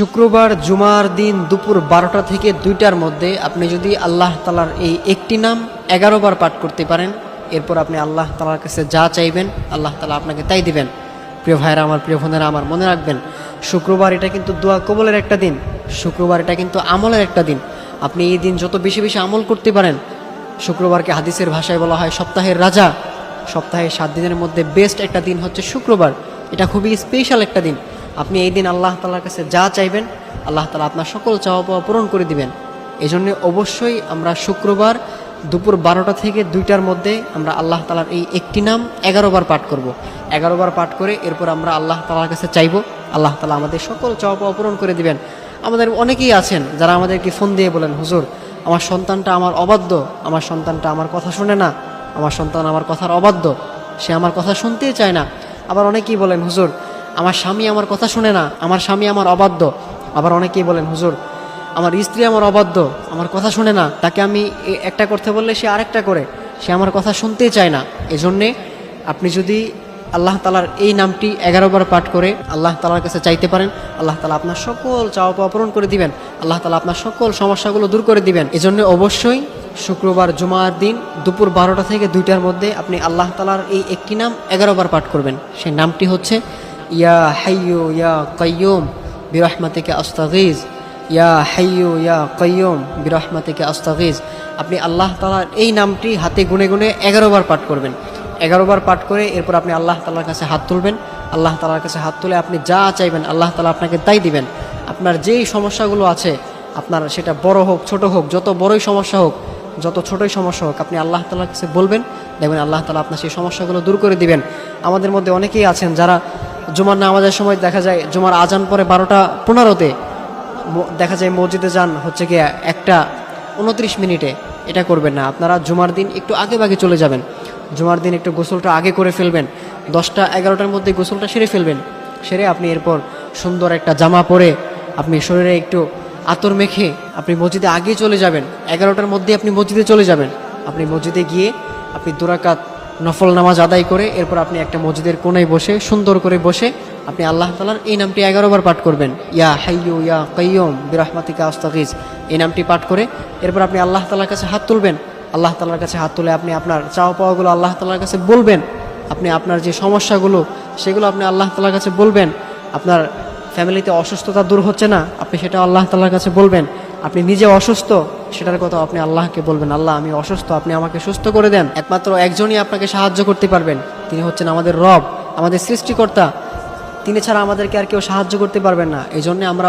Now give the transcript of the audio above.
শুক্রবার জুমার দিন দুপুর বারোটা থেকে দুইটার মধ্যে আপনি যদি আল্লাহ তালার এই একটি নাম এগারো বার পাঠ করতে পারেন, এরপর আপনি আল্লাহ তালার কাছে যা চাইবেন, আল্লাহ তালা আপনাকে তাই দিবেন। প্রিয় ভাইরা আমার, প্রিয় বোনেরা আমার, মনে রাখবেন, শুক্রবার এটা কিন্তু দোয়া কবলের একটা দিন। শুক্রবার এটা কিন্তু আমলের একটা দিন। আপনি এই দিন যত বেশি বেশি আমল করতে পারেন, শুক্রবারকে হাদিসের ভাষায় বলা হয় সপ্তাহের রাজা। সপ্তাহের সাত দিনের মধ্যে বেস্ট একটা দিন হচ্ছে শুক্রবার। এটা খুবই স্পেশাল একটা দিন। আপনি এই দিন আল্লাহ তালার কাছে যা চাইবেন, আল্লাহ তালা আপনার সকল চাওয়া পাওয়া পূরণ করে দিবেন। এই জন্য অবশ্যই আমরা শুক্রবার দুপুর বারোটা থেকে দুইটার মধ্যে আমরা আল্লাহ তালার এই একটি নাম এগারো বার পাঠ করব। এগারো বার পাঠ করে এরপর আমরা আল্লাহ তালার কাছে চাইব। আল্লাহ তালা আমাদের সকল চাওয়া পাওয়া পূরণ করে দিবেন। আমাদের অনেকেই আছেন যারা আমাদেরকে ফোন দিয়ে বলেন, হুজুর, আমার সন্তানটা আমার অবাধ্য, আমার সন্তানটা আমার কথা শুনে না, আমার সন্তান আমার কথার অবাধ্য, সে আমার কথা শুনতেই চায় না। আবার অনেকেই বলেন, হুজুর আমার স্বামী আমার কথা শুনে না, আমার স্বামী আমার অবাধ্য। আবার অনেকেই বলেন, হুজুর, আমার স্ত্রী আমার অবাধ্য, আমার কথা শুনে না, তাকে আমি একটা করতে বললে সে আরেকটা করে, সে আমার কথা শুনতেই চায় না। এজন্যে আপনি যদি আল্লাহ তালার এই নামটি এগারো বার পাঠ করে আল্লাহ তালার কাছে চাইতে পারেন, আল্লাহ তালা আপনার সকল চাওয়া পাওয়া পূরণ করে দিবেন, আল্লাহ তালা আপনার সকল সমস্যাগুলো দূর করে দিবেন। এজন্য অবশ্যই শুক্রবার, জুমার দিন দুপুর বারোটা থেকে দুইটার মধ্যে আপনি আল্লাহ তালার এই একটি নাম এগারো বার পাঠ করবেন। সেই নামটি হচ্ছে ইয়া হাইয়ু ইয়া কয়ুম বিরহমাতিকে আস্তাগিজ ইয়া হাইয়ু ইয়া কয়ুম বিরহমাতিকে আস্তাগিজ আপনি আল্লাহ তালার এই নামটি হাতে গুনে গুনে এগারো বার পাঠ করবেন। এগারো বার পাঠ করে এরপর আপনি আল্লাহ তালার কাছে হাত তুলবেন। আল্লাহ তালার কাছে হাত তুলে আপনি যা চাইবেন আল্লাহ তালা আপনাকে তাই দিবেন। আপনার যেই সমস্যাগুলো আছে, আপনার সেটা বড় হোক, ছোট হোক, যত বড়ই সমস্যা হোক, যত ছোটই সমস্যা হোক, আপনি আল্লাহ তালার কাছে বলবেন। দেখবেন আল্লাহ তালা আপনার সেই সমস্যাগুলো দূর করে দিবেন। আমাদের মধ্যে অনেকেই আছেন যারা জুমার নামাজের সময় দেখা যায়, জুমার আজান পরে বারোটা পনেরোতে দেখা যায় মসজিদে যান, হচ্ছে গিয়ে একটা উনত্রিশ মিনিটে। এটা করবেন না। আপনারা জুমার দিন একটু আগে বাগে চলে যাবেন। জুমার দিন একটু গোসলটা আগে করে ফেলবেন। দশটা এগারোটার মধ্যে গোসলটা সেরে ফেলবেন। সেরে আপনি এরপর সুন্দর একটা জামা পরে আপনি শরীরে একটু আতর মেখে আপনি মসজিদে আগে চলে যাবেন। এগারোটার মধ্যে আপনি মসজিদে চলে যাবেন। আপনি মসজিদে গিয়ে আপনি দুরাকাত নফল নামাজ আদায় করে, এরপর আপনি একটা মসজিদের কোনায় বসে, সুন্দর করে বসে আপনি আল্লাহ তালার এই নামটি এগারো বার পাঠ করবেন। ইয়া হাইয়ু, ইয়া কয়ুম বিরহমাতিকা আস্তাগিজ। এই নামটি পাঠ করে এরপর আপনি আল্লাহ তালার কাছে হাত তুলবেন। আল্লাহ তালার কাছে হাত তুলে আপনি আপনার চাওয়া পাওয়াগুলো আল্লাহ তালার কাছে বলবেন। আপনি আপনার যে সমস্যাগুলো, সেগুলো আপনি আল্লাহ তালার কাছে বলবেন। আপনার ফ্যামিলিতে অসুস্থতা দূর হচ্ছে না, আপনি সেটা আল্লাহ তালার কাছে বলবেন। আপনি নিজে অসুস্থ সেটার কথা আপনি আল্লাহকে বলবেন, আল্লাহ, আমি অসুস্থ, আপনি আমাকে সুস্থ করে দেন। একমাত্র একজনই আপনাকে সাহায্য করতে পারবেন। তিনি হচ্ছেন আমাদের রব, আমাদের সৃষ্টিকর্তা। তিনি ছাড়া আমাদেরকে আর কেউ সাহায্য করতে পারবেন না। এই জন্য আমরা